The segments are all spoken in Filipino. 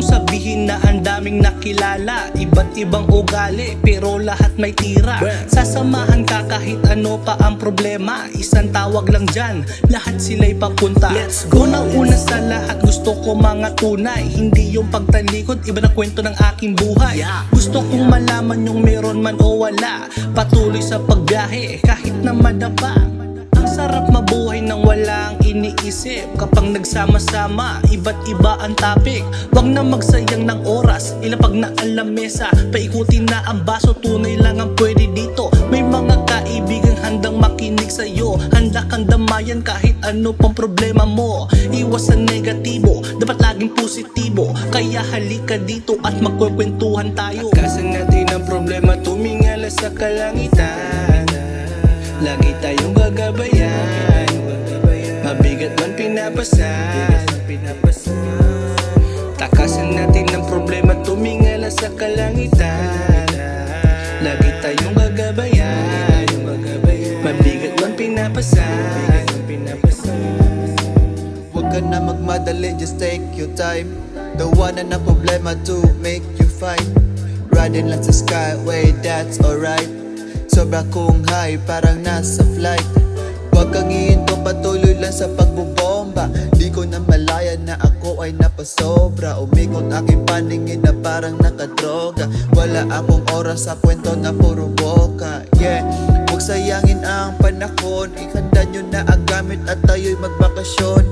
mong sabihin na ang daming nakilala Iba't ibang ugali pero lahat may tira. Sasamahan ka kahit ano pa ang problema Isang tawag lang dyan, lahat sila'y papunta. Let's go! Una-una sa lahat gusto ko mga tunay Hindi yung pagtalikod, iba na kwento ng aking buhay. Gusto kong malaman yung meron man o wala Patuloy sa pagbiyahe kahit na madapa iniisip Kapag nagsama-sama, iba't iba ang topic. Huwag na magsayang ng oras, ilapag na ang lamesa Paikutin na ang baso, tunay lang ang pwede dito. May mga kaibigang handang makinig sa'yo Handa kang damayan kahit ano pang problema mo. Iwas sa negatibo, dapat laging positibo. Kaya halika dito at magkwekwentuhan tayo. Takasan natin ang problema, tumingala sa kalangitan. Lagi tayong gagabayan pinapasan Takasan natin ang problema Tumingala sa kalangitan. Lagi tayong gagabayan. Mabigat man pinapasan Huwag ka na magmadali, just take your time. Tawanan ng problema to make you fine Riding lang sa skyway, that's alright. Sobra kong high, parang nasa flight. Huwag kang ihinto, patuloy napasobra Umikot aking paningin na parang nakadroga. Wala akong oras sa kwento na puro boka Yeah, huwag sayangin ang panahon Ihanda nyo na ang gamit at tayo'y magbakasyon.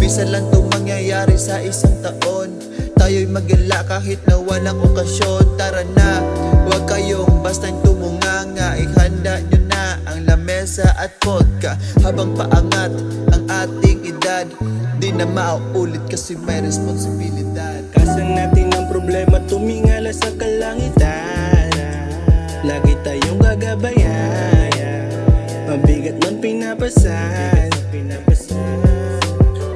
Bisa lang itong mangyayari sa isang taon. Tayo'y magila kahit na walang okasyon. Tara na, huwag kayong bastang tumunganga. Ihanda nyo na ang lamesa at vodka. Habang paangat ang ating edad Di na mauulit kasi may responsibilidad. Kasan natin ang problema? Tumingala sa kalangitan. Lagi tayong gagabayan. Mabigat man pinapasan.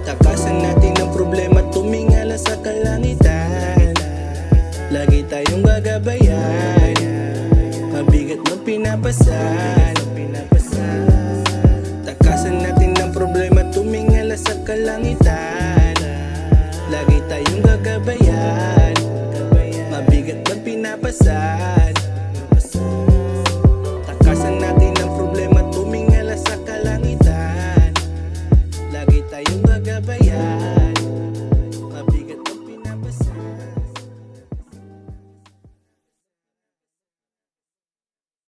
Takasan natin ang problema? Tumingala sa kalangitan. Lagi tayong gagabayan. Mabigat man pinapasan kalangitan. Lagi tayong gagabayan. Mabigat man pinapasan